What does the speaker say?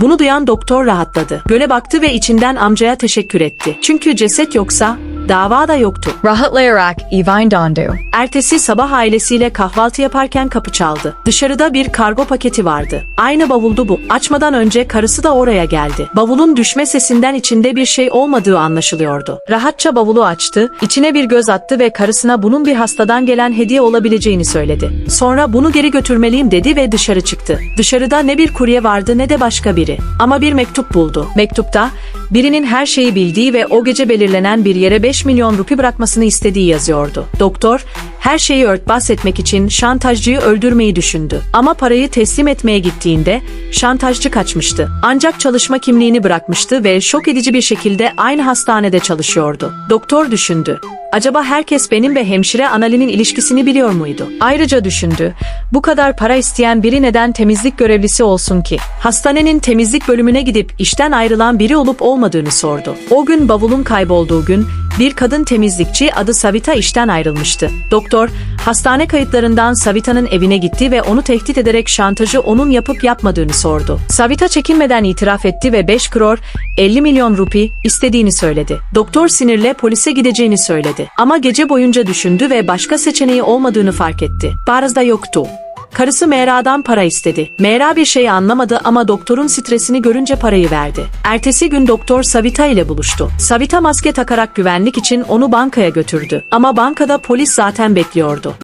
Bunu duyan doktor rahatladı. Göle baktı ve içinden amcaya teşekkür etti. Çünkü ceset yoksa dava da yoktu. Rahatlayarak Evine dondu. Ertesi sabah ailesiyle kahvaltı yaparken kapı çaldı. Dışarıda bir kargo paketi vardı. Aynı bavuldu bu. Açmadan önce karısı da oraya geldi. Bavulun düşme sesinden içinde bir şey olmadığı anlaşılıyordu. Rahatça bavulu açtı, içine bir göz attı ve karısına bunun bir hastadan gelen hediye olabileceğini söyledi. Sonra bunu geri götürmeliyim dedi ve dışarı çıktı. Dışarıda ne bir kurye vardı ne de başka biri. Ama bir mektup buldu. Mektupta birinin her şeyi bildiği ve o gece belirlenen bir yere 5 milyon rupi bırakmasını istediği yazıyordu. Doktor her şeyi örtbas etmek için şantajcıyı öldürmeyi düşündü. Ama parayı teslim etmeye gittiğinde şantajcı kaçmıştı. Ancak çalışma kimliğini bırakmıştı ve şok edici bir şekilde aynı hastanede çalışıyordu. Doktor düşündü. Acaba herkes benim ve hemşire Anali'nin ilişkisini biliyor muydu? Ayrıca düşündü. Bu kadar para isteyen biri neden temizlik görevlisi olsun ki? Hastanenin temizlik bölümüne gidip işten ayrılan biri olup olmadığını sordu. O gün bavulun kaybolduğu gün bir kadın temizlikçi adı Savita işten ayrılmıştı. Doktor, hastane kayıtlarından Savita'nın evine gitti ve onu tehdit ederek şantajı onun yapıp yapmadığını sordu. Savita çekinmeden itiraf etti ve 5 kror 50 milyon rupi istediğini söyledi. Doktor sinirle polise gideceğini söyledi. Ama gece boyunca düşündü ve başka seçeneği olmadığını fark etti. Barzda yoktu. Karısı Mehra'dan para istedi. Mehra bir şey anlamadı ama doktorun stresini görünce parayı verdi. Ertesi gün doktor Savita ile buluştu. Savita maske takarak güvenlik için onu bankaya götürdü. Ama bankada polis zaten bekliyordu.